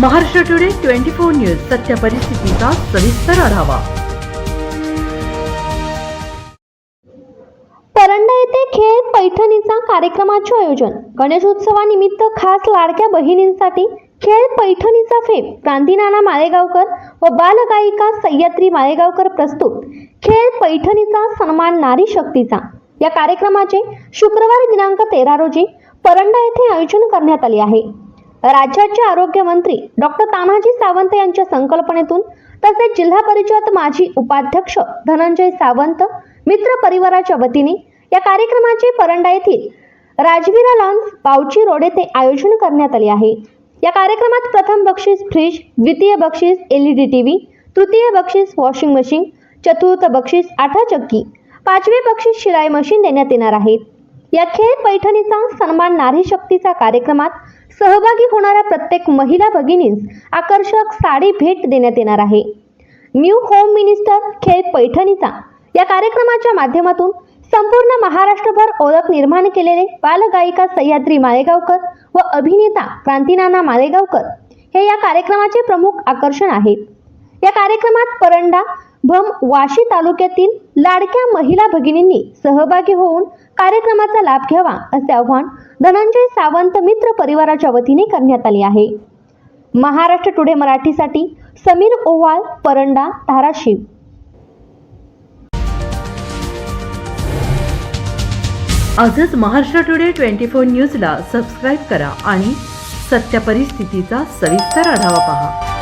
Maharashtra today twenty four news सत्य परिस्थितीचा सविस्तर आढावा. परंडा येथे खेळ पैठणीचा कार्यक्रमाचे आयोजन. गणेशोत्सवानिमित्त खास लाडक्या बहिणींसाठी खेळ पैठणीचा फेप क्रांतीनाना माळेगावकर व बालगायिका सह्याद्री माळेगावकर प्रस्तुत. खेळ पैठणीचा सन्मान नारी शक्तीचा. या कार्यक्रमाचे शुक्रवार दिनांक तेरा रोजी परंडा येथे आयोजन करण्यात आले आहे. राज्याचे आरोग्यमंत्री डॉक्टर तानाजी सावंत यांच्या संकल्पनेतून तसेच जिल्हा परिषद माजी उपाध्यक्ष धनंजय सावंत मित्र परिवाराच्या वतीने या कार्यक्रमाचे परंडा येथील राजवीरा लॉन्स पावची रोड येथे आयोजन करण्यात आले आहे. या कार्यक्रमात प्रथम बक्षीस फ्रीज द्वितीय बक्षीस L E D T V तृतीय बक्षीस वॉशिंग मशीन चतुर्थ बक्षीस आठा चक्की पाचवे बक्षीस शिलाई मशीन देण्यात येणार आहेत या खेळ पैठणीचा सन्मान नारी शक्तीचा कार्यक्रमात सहभागी होणाऱ्या प्रत्येक महिला भगिनींस आकर्षक साडी भेट देण्यात येणार आहे. न्यू होम मिनिस्टर खेळ पैठणीचा या कार्यक्रमाच्या माध्यमातून संपूर्ण महाराष्ट्रभर ओळख निर्माण केलेले बालगायिका सह्याद्री माळेगावकर व अभिनेता क्रांतीनाना माळेगावकर हे या कार्यक्रमाचे प्रमुख आकर्षण आहेत. या कार्यक्रमात परंडा भम वाशी तालुक्यातील लाडक्या महिला भगिनींनी सहभागी होऊन कार्यक्रमाचा लाभ घ्यावा असे आव्हान धनंजय सावंत मित्र परिवाराच्या वतीने करण्यात आले आहे. महाराष्ट्र टुडे मराठीसाठी समीर ओवाळ परंडा धाराशिव. आजच महाराष्ट्र टुडे ट्वेंटी फोर न्यूजला सबस्क्राईब करा आणि सत्य परिस्थितीचा सविस्तर आढावा पहा.